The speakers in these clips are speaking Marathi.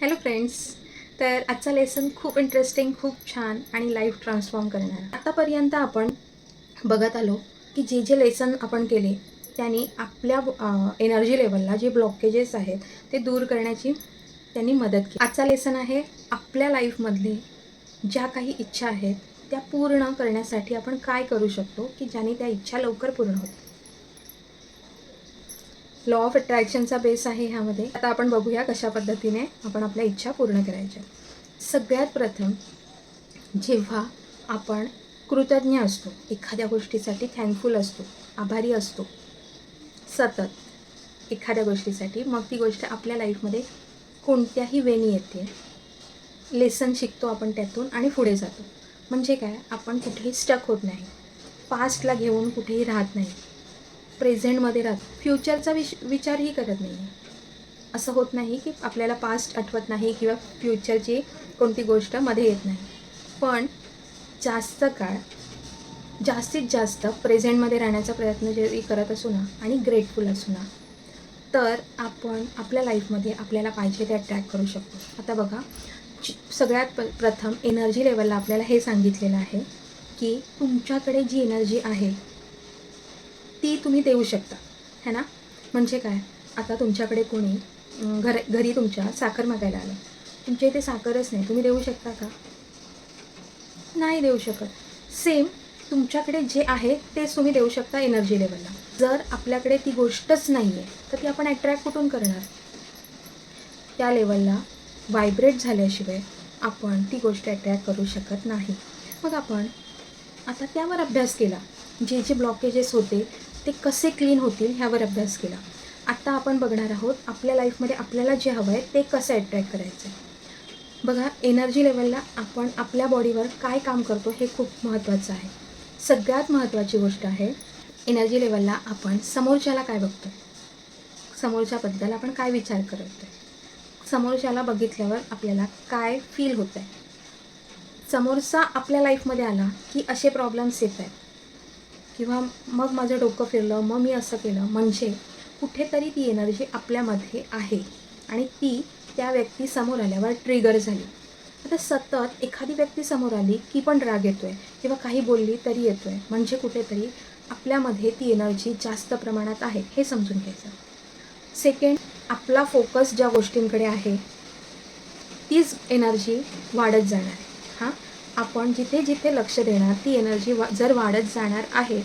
हॅलो फ्रेंड्स तर आजचा लेसन खूप इंटरेस्टिंग खूप छान आणि लाईफ ट्रान्सफॉर्म करणार. आतापर्यंत आपण बघत आलो की जे जे लेसन आपण केले त्यांनी आपल्या एनर्जी लेवलला जे ब्लॉकेजेस आहेत ते दूर करण्याची त्यांनी मदत केली. आजचा लेसन आहे आपल्या लाईफमधले ज्या काही इच्छा आहेत त्या पूर्ण करण्यासाठी आपण काय करू शकतो की ज्याने त्या इच्छा लवकर पूर्ण होतील? लॉ ऑफ अट्रॅक्शनचा बेस आहे ह्यामध्ये. आता आपण बघूया कशा पद्धतीने आपण आपल्या इच्छा पूर्ण करायच्या. सगळ्यात प्रथम जेव्हा आपण कृतज्ञ असतो एखाद्या गोष्टीसाठी थँकफुल असतो आभारी असतो सतत एखाद्या गोष्टीसाठी मग ती गोष्ट आपल्या लाईफमध्ये कोणत्याही वेणी येते. लेसन शिकतो आपण त्यातून आणि पुढे जातो. म्हणजे काय? आपण कुठेही स्टक होत नाही. पास्टला घेऊन कुठेही राहत नाही. प्रेझेंटमध्ये राहत. फ्युचरचा विश विचारही करत नाही असं होत नाही की आपल्याला पास्ट आठवत नाही किंवा फ्युचरची कोणती गोष्टमध्ये येत नाही. पण जास्त काळ जास्तीत जास्त प्रेझेंटमध्ये राहण्याचा प्रयत्न जरी करत असू ना आणि ग्रेटफुल असू ना तर आपण आपल्या लाईफमध्ये आपल्याला पाहिजे ते अट्रॅक्ट करू शकतो. आता बघा सगळ्यात प प्रथम एनर्जी लेवलला आपल्याला हे सांगितलेलं आहे की तुमच्याकडे जी एनर्जी आहे ती तुम्ही देऊ शकता. है ना? म्हणजे काय? आता तुमच्याकडे कोणी घर घरी तुमच्या साखर मागायला आलं. तुमच्या इथे साखरच नाही. तुम्ही देऊ शकता का? नाही देऊ शकत. सेम तुमच्याकडे जे आहे तेच तुम्ही देऊ शकता एनर्जी लेवलला जर आपल्याकडे ती गोष्टच नाही आहे तर ती आपण अट्रॅक्ट कुठून करणार? त्या लेवलला व्हायब्रेट झाल्याशिवाय आपण ती गोष्ट अट्रॅक्ट करू शकत नाही. मग आपण आता त्यावर अभ्यास केला. जे जे ब्लॉकेजेस होते ते कसे क्लीन होतील ह्यावर अभ्यास केला. आत्ता आपण बघणार आहोत आपल्या लाईफमध्ये आपल्याला जे हवं आहे ते कसं अट्रॅक्ट करायचं आहे. बघा एनर्जी लेवलला आपण आपल्या बॉडीवर काय काम करतो हे खूप महत्त्वाचं आहे. सगळ्यात महत्त्वाची गोष्ट आहे एनर्जी लेवलला आपण समोरच्याला काय बघतो समोरच्याबद्दल आपण काय विचार करतो समोरच्याला बघितल्यावर आपल्याला काय फील होतं आहे समोरचा आपल्या लाईफमध्ये आला की असे प्रॉब्लेम्स येत आहेत किंवा मग माझं डोकं फिरलं मग मी असं केलं म्हणजे कुठेतरी ती एनर्जी आपल्यामध्ये आहे आणि ती त्या व्यक्ती समोर आल्यावर ट्रिगर झाली. आता सतत एखादी व्यक्ती समोर आली की पण राग येतो आहे किंवा काही बोलली तरी येतो आहे म्हणजे कुठेतरी आपल्यामध्ये ती एनर्जी जास्त प्रमाणात आहे हे समजून घ्यायचं. सेकंड आपला फोकस ज्या गोष्टींकडे आहे तीच एनर्जी वाढत जाणार आहे. आपण जिथे जिथे लक्ष देणार ती एनर्जी वा जर वाढत जाणार आहे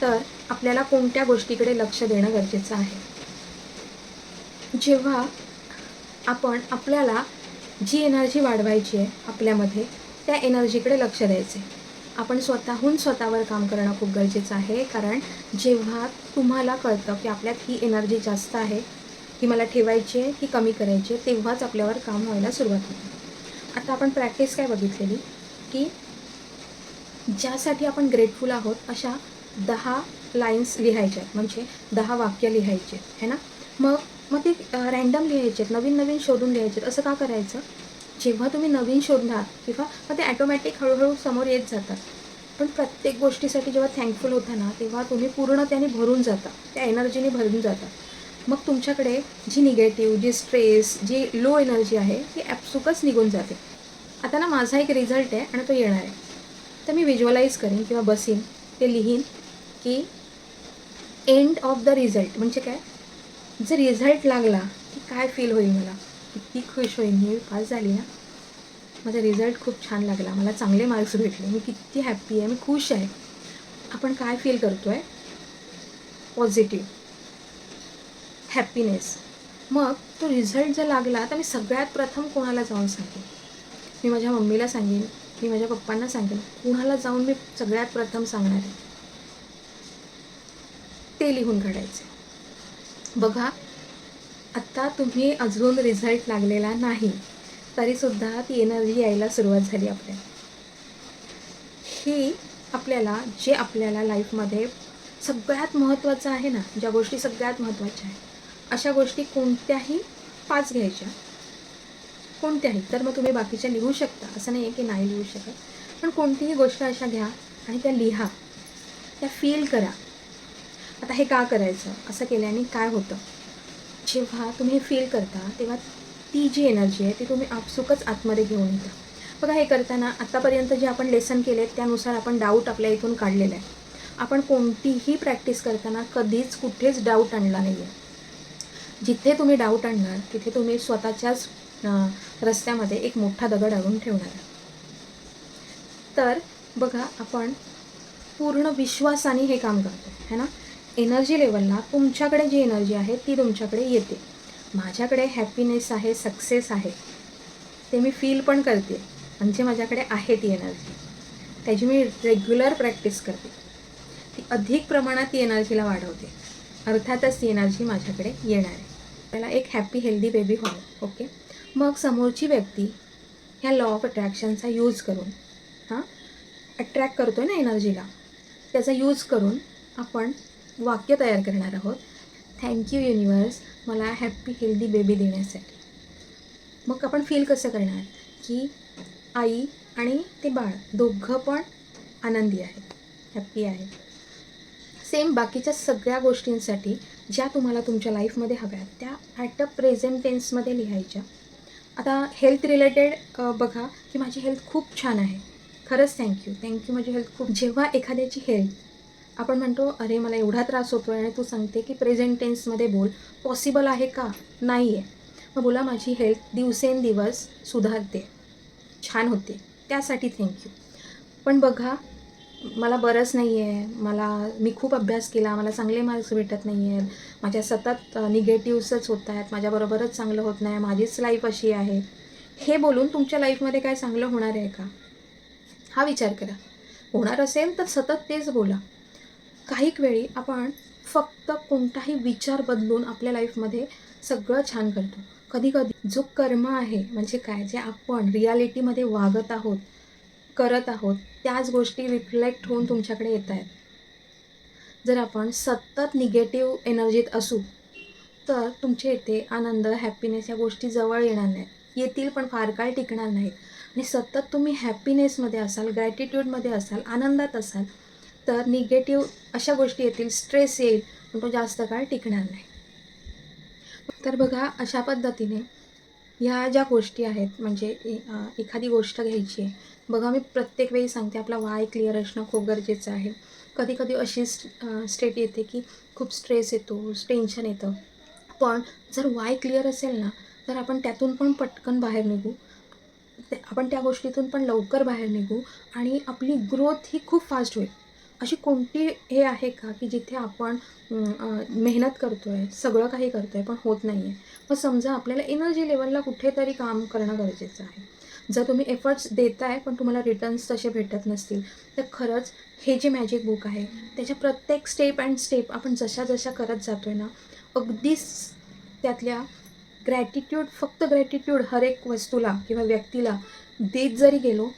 तर आपल्याला कोणत्या गोष्टीकडे लक्ष देणं गरजेचं आहे? जेव्हा आपण आपल्याला जी एनर्जी वाढवायची आहे आपल्यामध्ये त्या एनर्जीकडे लक्ष द्यायचे आपण स्वतःहून स्वतःवर काम करणं खूप गरजेचं आहे कारण जेव्हा तुम्हाला कळतं की आपल्यात ही एनर्जी जास्त आहे ही मला ठेवायची आहे ही कमी करायची आहे तेव्हाच आपल्यावर काम व्हायला सुरुवात होते. आता आपण प्रॅक्टिस काय बघितलेली? की ज्यासाठी आपण ग्रेटफुल आहोत अशा दहा लाईन्स लिहायच्या आहेत. म्हणजे दहा वाक्य लिहायचे आहेत है ना? मग मग ते रॅन्डम लिहायचे आहेत नवीन नवीन शोधून लिहायचे आहेत. असं का करायचं? जेव्हा तुम्ही नवीन शोधणार किंवा मग ते ॲटोमॅटिक हळूहळू समोर येत जातात. पण प्रत्येक गोष्टीसाठी जेव्हा थँकफुल होता ना तेव्हा तुम्ही पूर्ण त्याने भरून जाता. त्या एनर्जीने भरून जाता. मग तुमच्याकडे जी निगेटिव्ह जी स्ट्रेस जी लो एनर्जी आहे ती ॲपसुकच निघून जाते. आता ना माझा एक रिझल्ट आहे आणि तो येणार आहे. तर मी विज्युअलाइज करेन किंवा बसीन ते लिहीन की एंड ऑफ द रिझल्ट म्हणजे काय? जर रिझल्ट लागला की काय फील होईल मला? किती खुश होईल मी पास झाली ना. माझा रिझल्ट खूप छान लागला मला चांगले मार्क्स भेटले मी किती हॅप्पी आहे मी खुश आहे. आपण काय फील करतो आहे पॉझिटिव्ह हॅप्पीनेस मग तो रिझल्ट जर लागला तर मी सगळ्यात प्रथम कोणाला जाऊन सांगेन? मी माझ्या मम्मीला सांगेन मी माझ्या पप्पांना सांगेन कुणाला जाऊन मी सगळ्यात प्रथम सांगणार आहे? ते लिहून काढायचे. बघा आत्ता तुम्ही अजून रिझल्ट लागलेला नाही तरीसुद्धा ती एनर्जी यायला सुरुवात झाली आपल्या ही आपल्याला जे आपल्याला लाईफमध्ये सगळ्यात महत्त्वाचं आहे ना ज्या गोष्टी सगळ्यात महत्त्वाच्या आहेत अशा गोष्टी कोणत्याही पाच घ्यायच्या. कोणत्याही तर मग तुम्ही बाकीच्या लिहू शकता. असं नाही आहे की नाही लिहू शकत. पण कोणतीही गोष्ट अशा घ्या आणि त्या लिहा. त्या फील करा. आता हे का करायचं? असं केल्याने काय होतं? जेव्हा तुम्ही फील करता तेव्हा ती जी एनर्जी आहे ती तुम्ही आपसुकच आतमध्ये घेऊन येता. बघा हे करताना आत्तापर्यंत जे आपण लेसन केले त्यानुसार आपण डाऊट आपल्या इथून काढलेला आहे. आपण कोणतीही प्रॅक्टिस करताना कधीच कुठेच डाऊट आणला नाही आहे जिथे तुम्ही डाऊट आणणार तिथे तुम्ही स्वतःच्याच रस्त्यामध्ये एक मोठा दगड आणून ठेवणार आहे. तर बघा आपण पूर्ण विश्वासाने हे काम करतो है ना? एनर्जी लेवलला तुमच्याकडे जी एनर्जी आहे ती तुमच्याकडे येते. माझ्याकडे हॅपीनेस आहे सक्सेस आहे. ते मी फील पण करते. म्हणजे माझ्याकडे आहे ती एनर्जी त्याची मी रेग्युलर प्रॅक्टिस करते. ती अधिक प्रमाणात ती एनर्जीला वाढवते. अर्थातच ती एनर्जी माझ्याकडे येणार आहे. त्याला एक हॅपी हेल्दी बेबी हवं ओके मग समोरची व्यक्ती ह्या लॉ ऑफ अट्रॅक्शनचा यूज करून हां अट्रॅक्ट करतो आहे ना एनर्जीला त्याचा यूज करून आपण वाक्य तयार करणार आहोत. थँक्यू युनिवर्स मला हॅप्पी हेल्दी बेबी देण्यासाठी. मग आपण फील कसं करणार? की आई आणि ते बाळ दोघं पण आनंदी आहेत हॅप्पी आहेत. सेम बाकीच्या सगळ्या गोष्टींसाठी ज्या तुम्हाला तुमच्या लाईफमध्ये हव्या आहेत त्या ॲट अ प्रेझेंट टेन्समध्ये लिहायच्या. आता हेल्थ रिलेटेड बघा की माझी हेल्थ खूप छान आहे. खरंच थँक्यू थँक्यू माझी हेल्थ खूप. जेव्हा एखाद्याची हेल्थ आपण म्हणतो अरे मला एवढा त्रास होतो आहे आणि तू सांगते की प्रेझेंट टेन्समध्ये बोल. पॉसिबल आहे का? नाही आहे मग बोला माझी हेल्थ दिवसेंदिवस सुधारते. छान होते. त्यासाठी थँक्यू पण बघा मला बरंच नाही आहे मला मी खूप अभ्यास केला. मला चांगले मार्क्स भेटत नाही आहेत माझ्या सतत निगेटिव्हसच होत आहेत माझ्याबरोबरच चांगलं होत नाही. माझीच लाईफ अशी आहे. हे बोलून तुमच्या लाईफमध्ये काय चांगलं होणार आहे का? हा विचार करा. होणार असेल तर सतत तेच बोला. काही वेळी आपण फक्त कोणताही विचार बदलून आपल्या लाईफमध्ये सगळं छान करतो. कधी कधी जो कर्म आहे म्हणजे काय? जे आपण रियालिटीमध्ये वागत आहोत करत आहोत त्याच गोष्टी रिफ्लेक्ट होऊन तुमच्याकडे येत आहेत. जर आपण सतत निगेटिव्ह एनर्जीत असू तर तुमच्या इथे आनंद हॅपीनेस या गोष्टी जवळ येणार नाहीत. येतील पण फार काळ टिकणार नाहीत. आणि सतत तुम्ही हॅपीनेसमध्ये असाल ग्रॅटिट्यूडमध्ये असाल आनंदात असाल तर निगेटिव्ह अशा गोष्टी येतील स्ट्रेस येईल पण तो जास्त काळ टिकणार नाही. तर बघा अशा पद्धतीने ह्या ज्या गोष्टी आहेत म्हणजे ए- एखादी गोष्ट घ्यायची आहे बघा मी प्रत्येक वेळी सांगते आपला वाय क्लिअर असणं खूप गरजेचं आहे. कधी कधी अशी स्टेट येते की खूप स्ट्रेस येतो टेन्शन येतं. पण जर वाय क्लिअर असेल ना तर आपण त्यातून पण पटकन बाहेर निघू. आपण त्या गोष्टीतून पण लवकर बाहेर निघू आणि आपली ग्रोथ ही खूप फास्ट होईल. अशी कोणती हे आहे का की जिथे आपण मेहनत करतो आहे सगळं काही करतो आहे पण होत नाही आहे मग समजा आपल्याला एनर्जी लेवलला कुठेतरी काम करणं गरजेचं आहे. जर तुम्ही एफर्ट्स देताय पण तुम्हाला रिटर्न्स तसे भेटत नसतील तर खरंच हे जे मॅजिक बुक आहे त्याच्या प्रत्येक स्टेप अँड स्टेप आपण जशा जशा करत जातो आहे ना अगदीच त्यातल्या ग्रॅटिट्यूड फक्त ग्रॅटिट्यूड हर एक वस्तूला किंवा व्यक्तीला देत जरी गेलो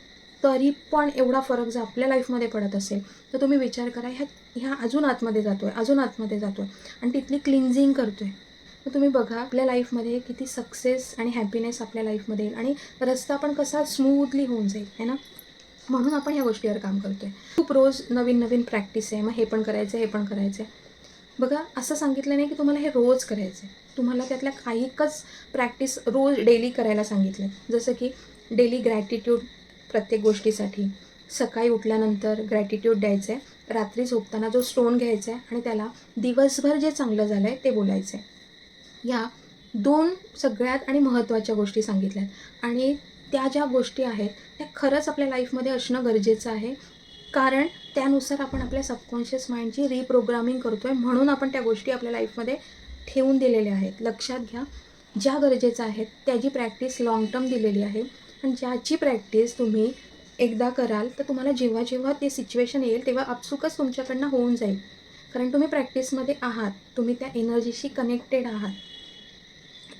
तरी पण एवढा फरक जर आपल्या लाईफमध्ये पडत असेल तर तुम्ही विचार करा ह्या ह्या अजून आतमध्ये जातो आहे अजून आतमध्ये जातो आहे आणि तिथली क्लिन्झिंग करतो आहे तर तुम्ही बघा आपल्या लाईफमध्ये किती सक्सेस आणि हॅपीनेस आपल्या लाईफमध्ये येईल. आणि रस्ता पण कसा स्मूथली होऊन जाईल है ना? म्हणून आपण ह्या गोष्टीवर काम करतो आहे खूप रोज नवीन नवीन प्रॅक्टिस आहे. मग हे पण करायचं आहे हे पण करायचं आहे बघा असं सांगितलं नाही की तुम्हाला हे रोज करायचं आहे तुम्हाला त्यातल्या काहीकच प्रॅक्टिस रोज डेली करायला सांगितलं आहे जसं की डेली ग्रॅटिट्यूड प्रत्येक गोष्टीसाठी. सकाळी उठल्यानंतर ग्रॅटिट्यूड द्यायचं आहे रात्री झोपताना जो स्टोन घ्यायचा आहे आणि त्याला दिवसभर जे चांगलं झालं आहे ते बोलायचं आहे ह्या दोन सगळ्यात आणि महत्त्वाच्या गोष्टी सांगितल्या आहेत. आणि त्या ज्या गोष्टी आहेत त्या खरंच आपल्या लाईफमध्ये असणं गरजेचं आहे. कारण त्यानुसार आपण आपल्या सबकॉन्शियस माइंडची रिप्रोग्रामिंग करतो आहे म्हणून आपण त्या गोष्टी आपल्या लाईफमध्ये ठेवून दिलेल्या आहेत. लक्षात घ्या ज्या गरजेचं आहेत त्याची प्रॅक्टिस लाँग टर्म दिलेली आहे. आणि ज्याची प्रॅक्टिस तुम्ही एकदा कराल तर तुम्हाला जेव्हा जेव्हा ते सिच्युएशन येईल तेव्हा आपसुकच तुमच्याकडनं होऊन जाईल. कारण तुम्ही प्रॅक्टिसमध्ये आहात तुम्ही त्या एनर्जीशी कनेक्टेड आहात.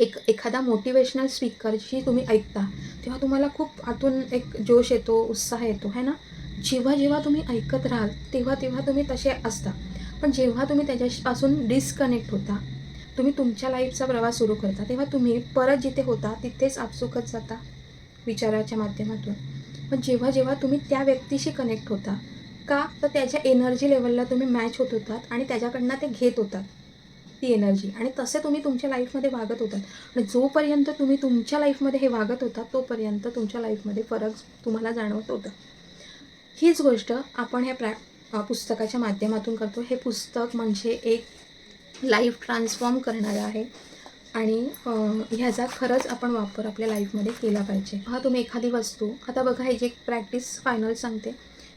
एक एखादा मोटिवेशनल स्पीकरशी तुम्ही ऐकता तेव्हा तुम्हाला खूप आतून एक जोश येतो उत्साह येतो है ना? जेव्हा जेव्हा तुम्ही ऐकत राहाल तेव्हा तेव्हा तुम्ही तसे असता. पण जेव्हा तुम्ही त्याच्यापासून डिस्कनेक्ट होता तुम्ही तुमच्या लाईफचा प्रवास सुरू करता तेव्हा तुम्ही परत जिथे होता तिथेच आपसुकत जाता विचाराच्या माध्यमातून. पण जेव्हा जेव्हा तुम्ही त्या व्यक्तीशी कनेक्ट होता का? तर त्याच्या एनर्जी लेवलला तुम्ही मॅच होत होतात आणि त्याच्याकडनं ते घेत होतात. ती एनर्जी आणि तसे तुम्ही तुमच्या लाईफमध्ये वागत होतात. आणि जोपर्यंत तुम्ही तुमच्या लाईफमध्ये हे वागत होता तोपर्यंत तुमच्या लाईफमध्ये फरक तुम्हाला जाणवत होता. हीच गोष्ट आपण ह्या प्रॅ पुस्तकाच्या माध्यमातून करतो. हे पुस्तक म्हणजे एक लाईफ ट्रान्सफॉर्म करणारं आहे. आणि ह्याचा खरंच आपण वापर आपल्या लाईफमध्ये केला पाहिजे. हा तुम्ही एखादी वस्तू आता बघा ह्याची एक प्रॅक्टिस फायनल सांगते.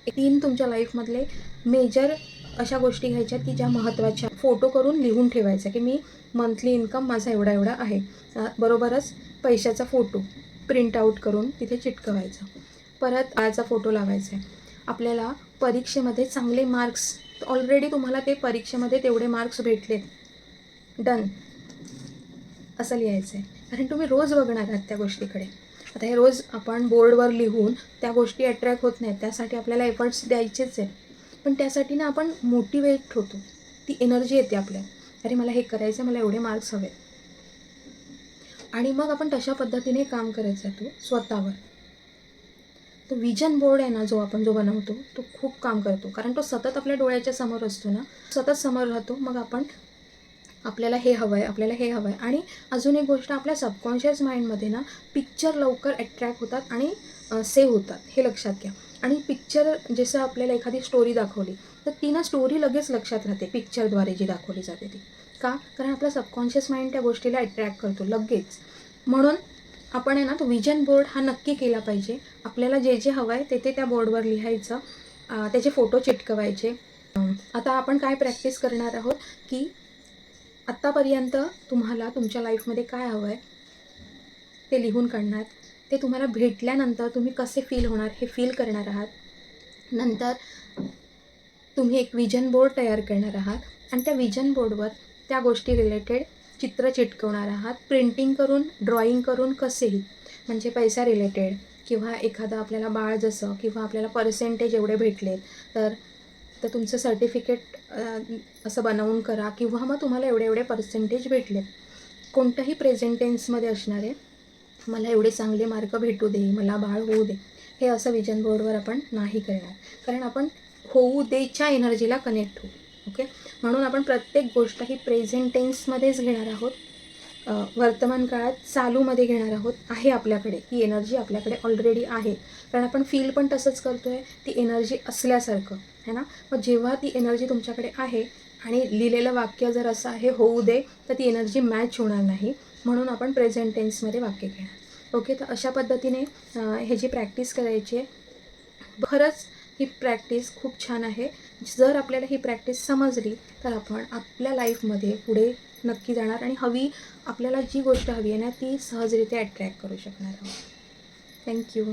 तीन तुमच्या लाईफमधले मेजर अशा गोष्टी घ्यायच्या की ज्या महत्त्वाच्या. फोटो करून लिहून ठेवायचा की मी मंथली इन्कम माझा एवढा एवढा आहे. बरोबरच पैशाचा फोटो प्रिंट आऊट करून तिथे चिटकवायचा. परत आळचा फोटो लावायचा आहे. आपल्याला परीक्षेमध्ये चांगले मार्क्स ऑलरेडी तुम्हाला ते परीक्षेमध्ये तेवढे मार्क्स भेटलेत. डन असं लिहायचं आहे कारण तुम्ही रोज बघणार आहात त्या गोष्टीकडे. आता हे रोज आपण बोर्डवर लिहून त्या गोष्टी अट्रॅक्ट होत नाहीत. त्यासाठी आपल्याला एफर्ट्स द्यायचेच आहेत. पण त्यासाठी ना आपण मोटिवेट होतो ती एनर्जी येते आपल्या. अरे मला हे करायचं आहे, मला एवढे मार्क्स हवे आणि मग आपण तशा पद्धतीने काम करत जातो स्वतःवर. तो विजन बोर्ड आहे ना जो आपण जो बनवतो तो खूप काम करतो. कारण तो सतत आपल्या डोळ्याच्या समोर असतो ना सतत समोर राहतो. मग आपण आपल्याला हे हवं आहे आपल्याला हे हवं आहे आणि अजून एक गोष्ट आपल्या सबकॉन्शियस माइंडमध्ये ना पिक्चर लवकर अट्रॅक्ट होतात आणि सेव्ह होतात. हे लक्षात घ्या. आणि पिक्चर जसं आपल्याला एखादी स्टोरी दाखवली तर ती ना स्टोरी लगेच लक्षात राहते पिक्चरद्वारे जी दाखवली जाते ती. का? कारण आपला सबकॉन्शियस माइंड त्या गोष्टीला अट्रॅक्ट करतो लगेच. म्हणून आपण आहे ना तो विजन बोर्ड हा नक्की केला पाहिजे. आपल्याला जे जे हवं आहे ते ते त्या बोर्डवर लिहायचं. त्याचे फोटो चिटकवायचे. आता आपण काय प्रॅक्टिस करणार आहोत की आत्तापर्यंत तुम्हाला तुमच्या लाईफमध्ये काय हवं आहे ते लिहून काढणार. ते तुम्हाला भेटल्यानंतर तुम्ही कसे फील होणार हे फील करणार आहात. नंतर तुम्ही एक विजन बोर्ड तयार करणार आहात आणि त्या विजन बोर्डवर त्या गोष्टी रिलेटेड चित्र चिटकवणार आहात. प्रिंटिंग करून ड्रॉइंग करून कसेही म्हणजे पैसा रिलेटेड किंवा एखादं आपल्याला बाळ जसं किंवा आपल्याला पर्सेंटेज एवढे भेटले तर तर तुमचं सर्टिफिकेट असं बनवून करा किंवा मग तुम्हाला एवढे एवढे पर्सेंटेज भेटले कोणत्याही प्रेझेंटेन्समध्ये असणारे मला एवढे चांगले मार्क भेटू दे मला बाळ होऊ दे हे असं विजन बोर्डवर आपण नाही करणार. कारण आपण होऊ देच्या एनर्जीला कनेक्ट होऊ ओके म्हणून आपण प्रत्येक गोष्ट ही प्रेझेंट टेन्समध्येच घेणार आहोत. वर्तमान काळात चालूमध्ये घेणार आहोत. आहे आपल्याकडे ही एनर्जी आपल्याकडे ऑलरेडी आहे. कारण आपण फील पण तसंच करतो आहे ती एनर्जी असल्यासारखं है ना? मग जेव्हा ती एनर्जी तुमच्याकडे आहे आणि लिहिलेलं वाक्य जर असं आहे होऊ दे तर ती एनर्जी मॅच होणार नाही. म्हणून आपण प्रेझेंट टेन्समध्ये वाक्य घेणार. ओके तर अशा पद्धतीने हे ह्याची प्रॅक्टिस करायची आहे खरंच ही प्रॅक्टिस खूप छान आहे. जर आपल्याला ही प्रॅक्टिस समजली तर आपण आपल्या लाईफमध्ये पुढे नक्की जाणार आणि हवी आपल्याला जी गोष्ट हवी आहे ना ती सहजरित्या अट्रॅक्ट करू शकणार आहोत. थँक्यू